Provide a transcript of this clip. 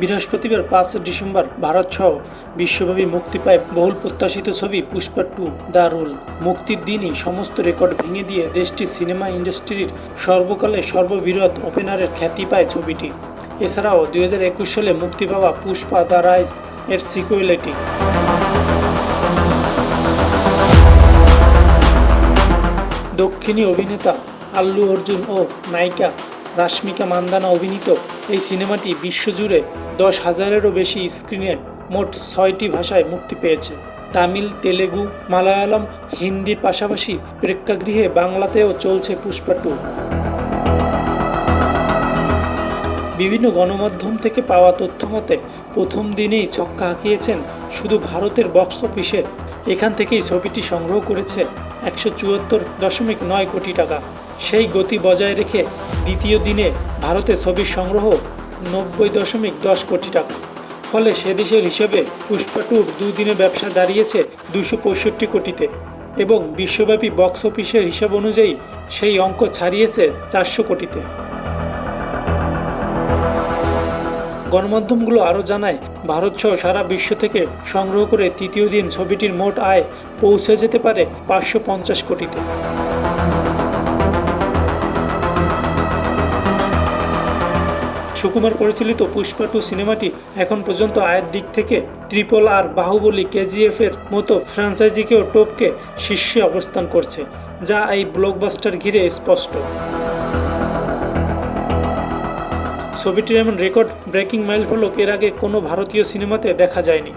বৃহস্পতিবার পাঁচ ডিসেম্বর ভারত সহ বিশ্বব্যাপী মুক্তি পায় বহুল প্রত্যাশিত ছবি পুষ্পা টু দ্য রুল। মুক্তির দিনই সমস্ত রেকর্ড ভেঙে দিয়ে দেশটির সিনেমা ইন্ডাস্ট্রির সর্বকালের সর্ববৃহৎ ওপেনারের খ্যাতি পায় ছবিটি। এছাড়াও দু হাজার একুশ সালে মুক্তি পাওয়া পুষ্পা দ্য রাইস এর সিকুয়েলিটি দক্ষিণী অভিনেতা আল্লু অর্জুন ও নায়িকা রাশ্মিকা মান্দানা অভিনীত এই সিনেমাটি বিশ্বজুড়ে দশ হাজারেরও বেশি স্ক্রিনে মোট ছয়টি ভাষায় মুক্তি পেয়েছে। তামিল, তেলেগু, মালায়ালাম হিন্দির পাশাপাশি প্রেক্ষাগৃহে বাংলাতেও চলছে পুষ্পা টু। বিভিন্ন গণমাধ্যম থেকে পাওয়া তথ্য মতে, প্রথম দিনেই ছক্কা হাঁকিয়েছেন শুধু ভারতের বক্স অফিসে, এখান থেকেই ছবিটি সংগ্রহ করেছে একশো চুয়াত্তর দশমিক নয় কোটি টাকা। সেই গতি বজায় রেখে দ্বিতীয় দিনে ভারতে ছবির সংগ্রহ নব্বই দশমিক দশ কোটি টাকা। ফলে সে দেশের হিসেবে পুষ্পা টুর দুদিনে ব্যবসা দাঁড়িয়েছে দুশো পঁয়ষট্টি কোটিতে এবং বিশ্বব্যাপী বক্স অফিসের হিসাব অনুযায়ী সেই অঙ্ক ছাড়িয়েছে চারশো কোটিতে। গণমাধ্যমগুলো আরও জানায় ভারতসহ সারা বিশ্ব থেকে সংগ্রহ করে তৃতীয় দিন ছবিটির মোট আয় পৌঁছে যেতে পারে পাঁচশো পঞ্চাশ কোটিতে। সুকুমার পরিচালিত পুষ্পা টু সিনেমাটি এখন পর্যন্ত আয়ের দিক থেকে ট্রিপল আর বাহুবলী কেজিএফ এর মতো ফ্র্যাঞ্চাইজিকেও টপকে শীর্ষে অবস্থান করছে, যা এই ব্লকবাস্টার ঘিরে স্পষ্ট। ছবিটির এমন রেকর্ড ব্রেকিং মাইল ফলক এর আগে কোনো ভারতীয় সিনেমাতে দেখা যায়নি।